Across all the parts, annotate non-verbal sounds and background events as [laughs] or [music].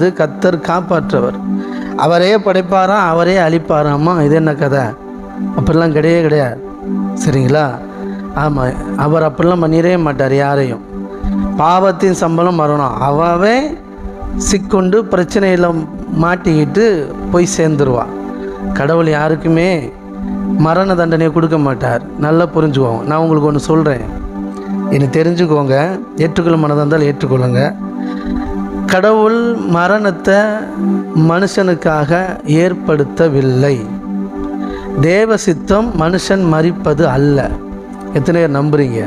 அது கத்தர் காப்பாற்றவர். அவரே படைப்பாராம் அவரே அழிப்பாராமா? இது என்ன கதை? அப்படிலாம் கிடையவே கிடையாது. சரிங்களா? ஆமாம் அவர் அப்படிலாம் பண்ணிடவே மாட்டார் யாரையும். பாவத்தின் சம்பளம் மரணம் அவவே சிக்கொண்டு பிரச்சனையில் மாட்டிக்கிட்டு போய் சேர்ந்துருவான் கடவுள் யாருக்குமே மரண தண்டனையை கொடுக்க மாட்டார். நல்லா புரிஞ்சுக்கோங்க. நான் உங்களுக்கு ஒன்று சொல்கிறேன் என்னை தெரிஞ்சுக்கோங்க. ஏற்றுக்கொள்ள மனதாக இருந்தால் ஏற்றுக்கொள்ளுங்கள் கடவுள் மரணத்தை மனுஷனுக்காக ஏற்படுத்தவில்லை. தேவ சித்தம் மனுஷன் மறிப்பது அல்ல. எத்தனை பேர் நம்புறீங்க?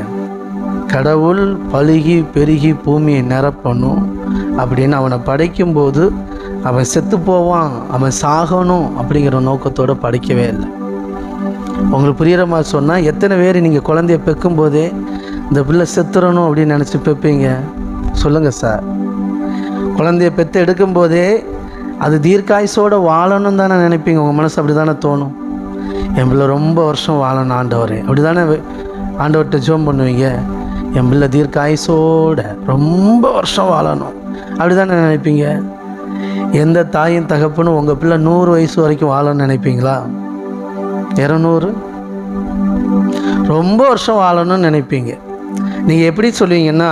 கடவுள் பழுகி பெருகி பூமியை நிரப்பணும் அப்படின்னு அவனை படைக்கும்போது அவன் செத்து போவான் அவன் சாகணும் அப்படிங்கிற நோக்கத்தோடு படைக்கவே இல்லை. உங்களுக்கு புரிகிற மாதிரி சொன்னால் எத்தனை பேர் நீங்கள் குழந்தைய பெக்கும் போதே இந்த பிள்ளை செத்துறணும் அப்படின்னு நினச்சி பெப்பீங்க? சொல்லுங்கள் சார். குழந்தைய பெற்று எடுக்கும்போதே அது தீர்க்காயுசோடு வாழணும்னு தானே நினைப்பீங்க. உங்கள் மனசு அப்படி தானே தோணும். என் பிள்ளை ரொம்ப வருஷம் வாழணும் ஆண்டவரே. அப்படி தானே ஆண்டவர்கிட்ட ஜோம் பண்ணுவீங்க? என் பிள்ளை தீர்க்காயுசோட ரொம்ப வருஷம் வாழணும். அப்படி தானே நினைப்பீங்க? எந்த தாயும் தகப்பனும் உங்கள் பிள்ளை நூறு வயசு வரைக்கும் வாழணும்னு நினைப்பீங்களா? இரநூறு? ரொம்ப வருஷம் வாழணும்னு நினைப்பீங்க. நீங்கள் எப்படி சொல்லுவீங்கன்னா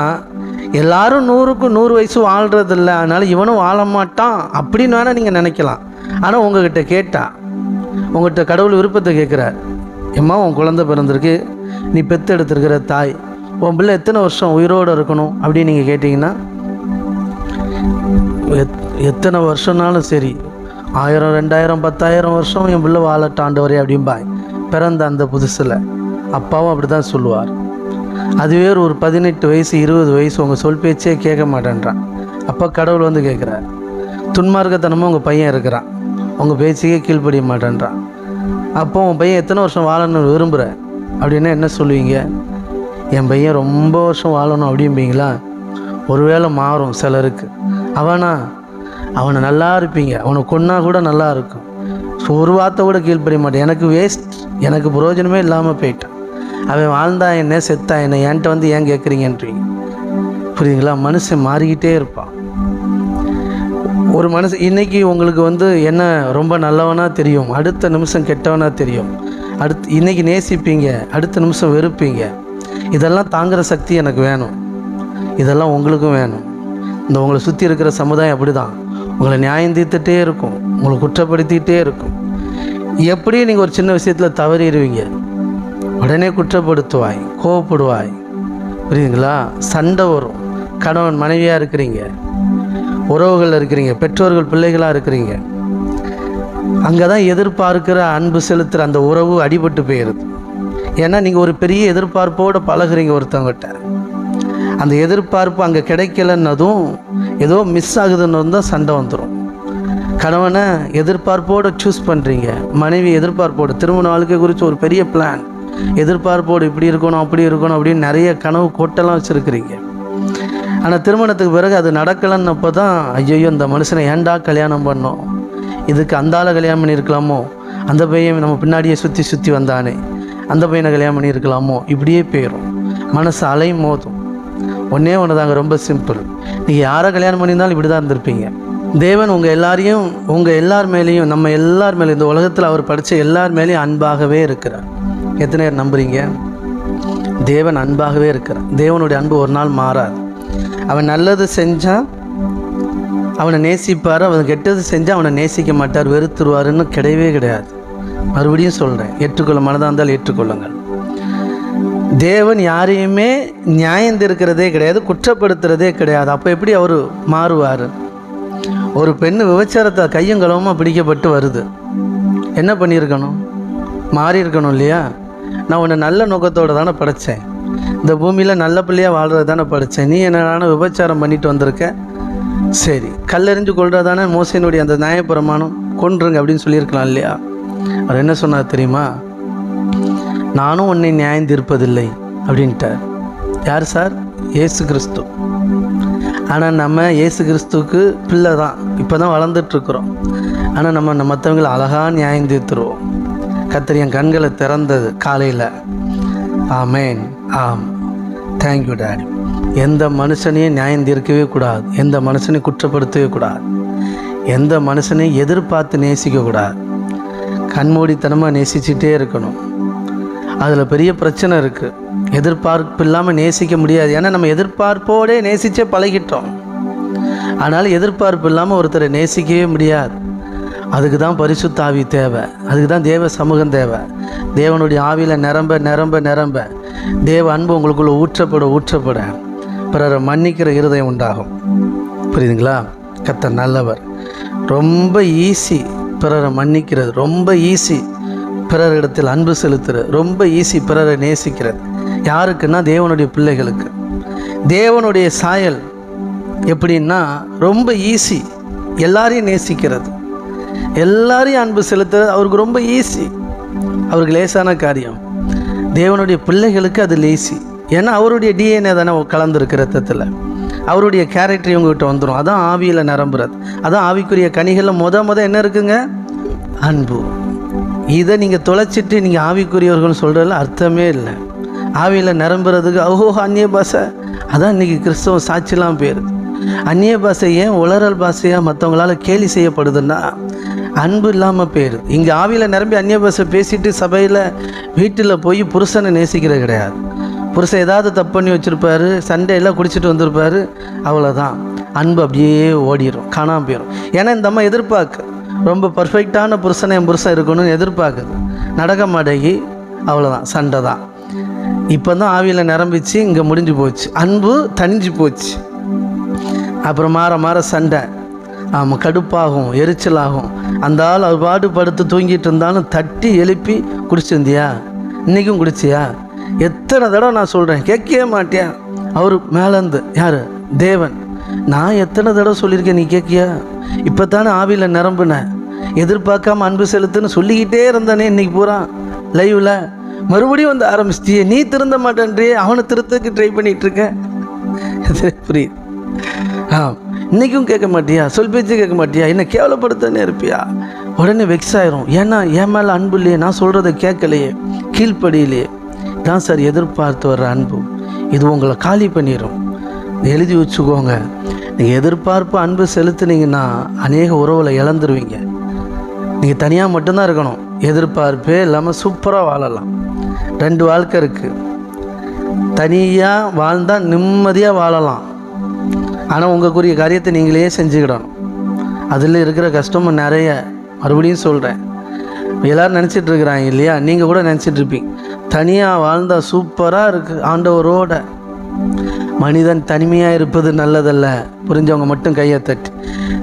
எல்லாரும் நூறுக்கு நூறு வயசு வாழ்கிறதில்ல அதனால் இவனும் வாழ மாட்டான் அப்படின்னு வேணால் நீங்கள் நினைக்கலாம். ஆனால் உங்ககிட்ட கேட்டா உங்கள்கிட்ட கடவுள் விருப்பத்தை கேட்குறார். எம்மா உன் குழந்தை பிறந்திருக்கு. நீ பெத்து எடுத்திருக்கிற தாய். உன் பிள்ளை எத்தனை வருஷம் உயிரோடு இருக்கணும்? அப்படின்னு நீங்கள் கேட்டிங்கன்னா எத் எத்தனை வருஷம்னாலும் சரி ஆயிரம் ரெண்டாயிரம் பத்தாயிரம் வருஷம் என் பிள்ளை வாழட்டாண்டவரே அப்படிம்பாய். பிறந்த அந்த புதுசில். அப்பாவும் அப்படி தான் சொல்லுவார். அதுவே ஒரு பதினெட்டு வயசு இருபது வயசு உங்கள் சொல் பேச்சே கேட்க மாட்டேன்றான். அப்போ கடவுள் வந்து கேட்குறார் துன்மார்க்கத்தனமும் உங்கள் பையன் இருக்கிறான். உங்கள் பேச்சுக்கே கீழ்ப்படிய மாட்டேன்றான். அப்போ உன் பையன் எத்தனை வருஷம் வாழணும்னு விரும்புகிற அப்படின்னா என்ன சொல்லுவீங்க? என் பையன் ரொம்ப வருஷம் வாழணும் அப்படிம்பீங்களா? ஒருவேளை மாறும் சிலருக்கு. அவனா? அவனை நல்லா இருப்பீங்க. அவனை கொன்னா கூட நல்லா இருக்கும். ஸோ ஒரு வார்த்தை கூட கீழ்ப்படிய மாட்டேன். எனக்கு வேஸ்ட் எனக்கு பிரயோஜனமே இல்லாமல் போயிட்டான். அவன் வாழ்ந்தா என்ன செத்தா என்ன என்கிட்ட வந்து ஏன் கேட்குறீங்கன்றீங்க புரியுதுங்களா? மனுஷன் மாறிக்கிட்டே இருப்பான். ஒரு மனுஷன் இன்னைக்கு உங்களுக்கு வந்து என்ன ரொம்ப நல்லவனா தெரியும். அடுத்த நிமிஷம் கெட்டவனா தெரியும். அடுத்து இன்னைக்கு நேசிப்பீங்க அடுத்த நிமிஷம் வெறுப்பீங்க. இதெல்லாம் தாங்குகிற சக்தி எனக்கு வேணும். இதெல்லாம் உங்களுக்கும் வேணும். இந்த உங்களை சுற்றி இருக்கிற சமுதாயம் அப்படி தான் உங்களை நியாயம் தீர்த்துட்டே இருக்கும். உங்களை குற்றப்படுத்திக்கிட்டே இருக்கும். எப்படி நீங்கள் ஒரு சின்ன விஷயத்தில் தவறிடுவீங்க. உடனே குற்றப்படுத்துவாய் கோவப்படுவாய். புரியுதுங்களா? சண்டை வரும். கணவன் மனைவியாக இருக்கிறீங்க. உறவுகள் இருக்கிறீங்க. பெற்றோர்கள் பிள்ளைகளாக இருக்கிறீங்க. அங்கே தான் எதிர்பார்க்கிற அன்பு செலுத்துகிற அந்த உறவு அடிபட்டு போயிடுது ஏன்னா நீங்கள் ஒரு பெரிய எதிர்பார்ப்போடு பழகுறீங்க ஒருத்தவங்கிட்ட. அந்த எதிர்பார்ப்பு அங்கே கிடைக்கலன்னதும் ஏதோ மிஸ் ஆகுதுன்னு தான் சண்டை வந்துடும் கணவனை எதிர்பார்ப்போடு சூஸ் பண்ணுறீங்க மனைவி எதிர்பார்ப்போடு. திருமண வாழ்க்கை குறித்து ஒரு பெரிய பிளான் எதிர்பார்ப்போடு இப்படி இருக்கணும் அப்படி இருக்கணும் அப்படின்னு நிறைய கனவு கோட்டெல்லாம் வச்சுருக்கிறீங்க. ஆனால் திருமணத்துக்கு பிறகு அது நடக்கலைன்னப்போ தான் ஐயோ இந்த மனுஷனை ஏன்டா கல்யாணம் பண்ணோம்? இதுக்கு அந்தால கல்யாணம் பண்ணியிருக்கலாமோ? அந்த பையன் நம்ம பின்னாடியே சுற்றி சுற்றி வந்தானே. அந்த பையனை கல்யாணம் பண்ணியிருக்கலாமோ? இப்படியே போயிடும் மனசு அலையும் மோதும். ஒன்றே ஒன்று தாங்க ரொம்ப சிம்பிள் நீங்கள் யாரை கல்யாணம் பண்ணியிருந்தாலும் இப்படி தான் இருந்திருப்பீங்க. தேவன் உங்கள் எல்லாரையும் உங்கள் எல்லார் மேலேயும் நம்ம எல்லார் மேலேயும் இந்த உலகத்தில் அவர் படித்த எல்லார் மேலேயும் அன்பாகவே இருக்கிறார். எத்தனை பேர் நம்புகிறீங்க தேவன் அன்பாகவே இருக்கிறான் தேவனுடைய அன்பு ஒரு நாள் மாறாது. அவன் நல்லது செஞ்சால் அவனை நேசிப்பார். அவன் கெட்டது செஞ்சால் அவனை நேசிக்க மாட்டார். வெறுத்துருவாருன்னு கிடையவே கிடையாது. மறுபடியும் சொல்கிறேன் ஏற்றுக்கொள்ள மனதாக இருந்தால் ஏற்றுக்கொள்ளுங்கள். தேவன் யாரையுமே நியாயந்திருக்கிறதே கிடையாது குற்றப்படுத்துறதே கிடையாது. அப்போ எப்படி அவர் மாறுவார்? ஒரு பெண் விபச்சாரத்தை கையும் கலவமாக பிடிக்கப்பட்டு வருது. என்ன பண்ணியிருக்கணும்? மாறி இருக்கணும் இல்லையா? நான் உன்னை நல்ல நோக்கத்தோடு தானே படைத்தேன். இந்த பூமியில் நல்ல பிள்ளையாக வாழ்கிறது தானே படித்தேன். நீ என்னடான விபச்சாரம் பண்ணிட்டு வந்திருக்க? சரி கல்லெறிஞ்சு கொள்றதானே மோசையினுடைய அந்த நியாயப்பிரமாணம்? கொன்றுங்க அப்படின்னு சொல்லியிருக்கலாம் இல்லையா? அவர் என்ன சொன்னார் தெரியுமா? நானும் உன்னை நியாயம் தீர்ப்பதில்லை அப்படின்ட்டார். யார் சார்? ஏசு கிறிஸ்து. ஆனால் நம்ம ஏசு கிறிஸ்துவுக்கு பிள்ளை தான். இப்போ தான் வளர்ந்துட்டுருக்குறோம் ஆனால் நம்ம மற்றவங்களை அழகாக நியாயம் தீர்த்துருவோம். கத்திரி என் கண்களை திறந்தது காலையில். ஆமேன். ஆம். தேங்க்யூ டேடி எந்த மனுஷனையும் நியாயம் தீர்க்கவே கூடாது. எந்த மனுஷனையும் குற்றப்படுத்தவே கூடாது. எந்த மனுஷனையும் எதிர்பார்த்து நேசிக்கக்கூடாது கண்மூடித்தனமாக நேசிச்சுட்டே இருக்கணும். அதில் பெரிய பிரச்சனை இருக்குது எதிர்பார்ப்பு இல்லாமல் நேசிக்க முடியாது. ஏன்னா நம்ம எதிர்பார்ப்போடே நேசிச்சே பழகிட்டோம். ஆனால் எதிர்பார்ப்பு இல்லாமல் ஒருத்தரை நேசிக்கவே முடியாது. அதுக்கு தான் பரிசுத்த ஆவி தேவை. அதுக்கு தான் தேவ சமூகம் தேவை. தேவனுடைய ஆவியில் நிரம்ப நிரம்ப நிரம்ப. தேவ அன்பு உங்களுக்குள்ளே ஊற்றப்பட ஊற்றப்பட பிறரை மன்னிக்கிற இருதயம் உண்டாகும். புரியுதுங்களா? கத்த நல்லவர். ரொம்ப ஈஸி பிறரை மன்னிக்கிறது. ரொம்ப ஈஸி பிறரிடத்தில் அன்பு செலுத்துறது. ரொம்ப ஈஸி பிறரை நேசிக்கிறது. யாருக்குன்னா? தேவனுடைய பிள்ளைகளுக்கு. தேவனுடைய சாயல் எப்படின்னா ரொம்ப ஈஸி. எல்லாரையும் நேசிக்கிறது. எல்லாரையும் அன்பு செலுத்த அவருக்கு ரொம்ப ஈஸி அவருக்கு லேசான காரியம். தேவனுடைய பிள்ளைகளுக்கு அது லேசி ஏன்னா அவருடைய டிஎன்ஏ தானே கலந்துருக்கு ரத்தத்தில். அவருடைய கேரக்டர் இவங்ககிட்ட வந்துடும் அதான் ஆவியில் நிரம்புறது. அதான் ஆவிக்குரிய கனிகளில் மொத மொதல் என்ன இருக்குங்க? அன்பு. இதை நீங்கள் தொலைச்சிட்டு நீங்கள் ஆவிக்குரியவர்கள்னு சொல்கிறதுல அர்த்தமே இல்லை. ஆவியில் நிரம்புறதுக்கு ஓஹோ அந்நிய பாஷை. அதான் இன்றைக்கி கிறிஸ்தவ சாட்சிலாம் போயிருது அந்நிய பாஷை ஏன் உளறல் பாஷையாக மற்றவங்களால கேலி செய்யப்படுதுன்னா அன்பு இல்லாமல் போயிடுது இங்கே ஆவியில் நிரம்பி அந்நிய பாஷை பேசிட்டு சபையில் வீட்டில் போய் புருஷனை நேசிக்கிறது கிடையாது. புருஷன் ஏதாவது தப்பு பண்ணி வச்சுருப்பாரு சண்டையெல்லாம் குடிச்சிட்டு வந்திருப்பாரு அவ்வளோதான் அன்பு அப்படியே ஓடிடும் காணாமல் போயிடும் ஏன்னா இந்த அம்மா எதிர்பார்க்கு. ரொம்ப பர்ஃபெக்டான புருஷனை என் புருஷன் இருக்கணும்னு எதிர்பார்க்குது. நடக்க மாட்டேங்கி அவ்வளோதான் சண்டை தான். இப்போ தான் ஆவியில் நிரம்பிச்சு இங்கே முடிஞ்சு போச்சு. அன்பு தனிஞ்சு போச்சு. அப்புறம் மாற மாற சண்டை. ஆமாம் கடுப்பாகும் எரிச்சலாகும். அந்த ஆள் அவர் பாடு படுத்து தூங்கிட்டு இருந்தாலும் தட்டி எழுப்பி குடிச்சிருந்தியா? இன்றைக்கும் குடிச்சியா? எத்தனை தடவை நான் சொல்கிறேன் கேட்கவே மாட்டியா? அவர் மேலேருந்து யார்? தேவன். நான் எத்தனை தடவை சொல்லியிருக்கேன் நீ கேட்கியா? இப்போ தானே ஆவியில் நிரம்புனேன் எதிர்பார்க்காம அன்பு செலுத்துன்னு சொல்லிக்கிட்டே இருந்தானே இன்னைக்கு பூரா. லைவில் மறுபடியும் வந்து ஆரம்பிச்சிட்டியே நீ திருந்த மாட்டேன்றியே அவனை திருத்தக்கு ட்ரை பண்ணிகிட்ருக்க [laughs] புரியுது. ஆ இன்றைக்கும் கேட்க மாட்டியா? சொல் பேச்சு கேட்க மாட்டியா? என்னை கேவலப்படுத்தனே இருப்பியா? உடனே வெக்ஸ் ஆயிரும். ஏன்னா என் மேலே அன்பு இல்லையே. நான் சொல்கிறத கேட்கலையே. கீழ்ப்படியிலையே தான் சார் எதிர்பார்த்து வர்ற அன்பு. இது உங்களை காலி பண்ணிடும் எழுதி வச்சுக்கோங்க. நீங்கள் எதிர்பார்ப்பு அன்பு செலுத்துனீங்கன்னா அநேக உறவில் இழந்துருவீங்க. நீங்கள் தனியாக மட்டும்தான் இருக்கணும். எதிர்பார்ப்பே இல்லாமல் சூப்பராக வாழலாம். ரெண்டு வாழ்க்கை இருக்குது தனியாக வாழ்ந்தால் நிம்மதியாக வாழலாம். ஆனால் உங்களுக்குரிய காரியத்தை நீங்களே செஞ்சுக்கிடணும். அதில் இருக்கிற கஷ்டமும் நிறைய. மறுபடியும் சொல்கிறேன் எல்லோரும் நினச்சிட்டு இருக்கிறாங்க இல்லையா? நீங்கள் கூட நினச்சிட்டு இருப்பீங்க. தனியாக வாழ்ந்தால் சூப்பராக இருக்குது ஆண்டவரோட. மனிதன் தனிமையாக இருப்பது நல்லதல்ல. புரிஞ்சவங்க மட்டும் கையை தட்டி.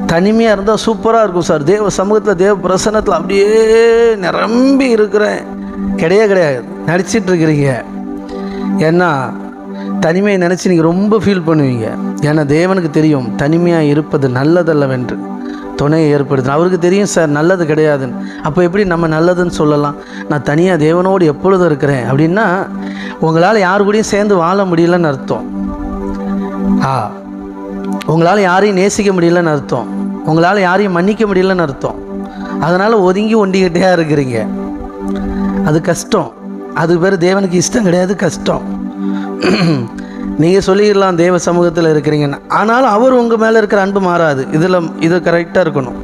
தனிமையாக இருந்தால் சூப்பராக இருக்கும் சார். தேவ சமூகத்தில் தேவ பிரசன்னத்தில் அப்படியே நிரம்பி இருக்கிறேன். கிடையாது. கிடையாது நடிச்சிட்ருக்கிறீங்க ஏன்னா தனிமையை நினச்சி நீங்கள் ரொம்ப ஃபீல் பண்ணுவீங்க. ஏன்னா தேவனுக்கு தெரியும் தனிமையாக இருப்பது நல்லதல்லவென்று. துணையை ஏற்படுத்தணும் அவருக்கு தெரியும் சார் நல்லது கிடையாதுன்னு. அப்போ எப்படி நம்ம நல்லதுன்னு சொல்லலாம்? நான் தனியாக தேவனோடு எப்பொழுதும் இருக்கிறேன். அப்படின்னா உங்களால் யார் கூடயும் சேர்ந்து வாழ முடியலன்னு அர்த்தம். ஆ. உங்களால் யாரையும் நேசிக்க முடியலன்னு அர்த்தம். உங்களால் யாரையும் மன்னிக்க முடியலன்னு அர்த்தம். அதனால் ஒதுங்கி ஒண்டிக்கிட்டே இருக்கிறீங்க. அது கஷ்டம். அது பேர் தேவனுக்கு இஷ்டம் கிடையாது கஷ்டம். நீங்கள் சொல்லிடலாம் தேவ சமூகத்தில் இருக்கிறீங்கன்னு. ஆனாலும் அவர் உங்கள் மேலே இருக்கிற அன்பு மாறாது. இதில் இது கரெக்டாக இருக்கணும்.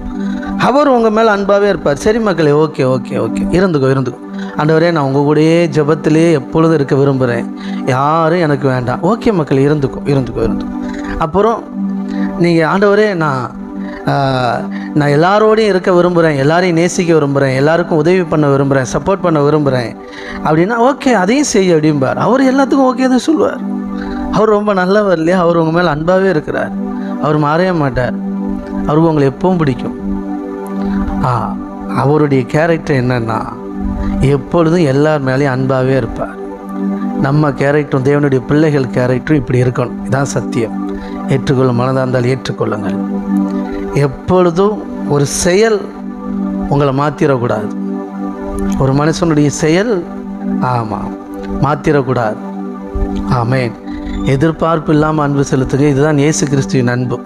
அவர் உங்கள் மேலே அன்பாகவே இருப்பார். சரி மக்களே ஓகே ஓகே ஓகே. இருந்துக்கோ இருந்துக்கோ. ஆண்டவரே நான் உங்கள் கூடயே ஜபத்திலே எப்பொழுதும் இருக்க விரும்புகிறேன் யாரும் எனக்கு வேண்டாம். ஓகே மக்கள் இருந்துக்கோ இருந்துக்கோ இருந்துக்கோ. அப்புறம் நீங்கள் ஆண்டவரே நான் நான் எல்லாரோடையும் இருக்க விரும்புகிறேன் எல்லாரையும் நேசிக்க விரும்புகிறேன் எல்லாருக்கும் உதவி பண்ண விரும்புகிறேன் சப்போர்ட் பண்ண விரும்புகிறேன் அப்படின்னா ஓகே அதையும் செய்ய அப்படிம்பார். அவர் எல்லாத்துக்கும் ஓகே தான் சொல்லுவார். அவர் ரொம்ப நல்லவர் இல்லையா? அவர் உங்கள் மேலே அன்பாகவே இருக்கிறார். அவர் மாறவே மாட்டார். அவருக்கு உங்களை எப்பவும் பிடிக்கும். ஆ அவருடைய கேரக்டர் என்னன்னா எப்பொழுதும் எல்லார் மேலேயும் அன்பாகவே இருப்பார். நம்ம கேரக்டரும் தேவனுடைய பிள்ளைகள் கேரக்டரும் இப்படி இருக்கணும். இதான் சத்தியம். ஏற்றுக்கொள்ளும் மனதாக இருந்தால் ஏற்றுக்கொள்ளுங்கள். எப்பொழுதும் ஒரு செயல் உங்களை மாற்றிடக்கூடாது ஒரு மனுஷனுடைய செயல் ஆமாம் மாற்றிடக்கூடாது ஆமேன். எதிர்பார்ப்பு இல்லாமல் அன்பு செலுத்துங்க இதுதான் இயேசு கிறிஸ்துவின் அன்பு.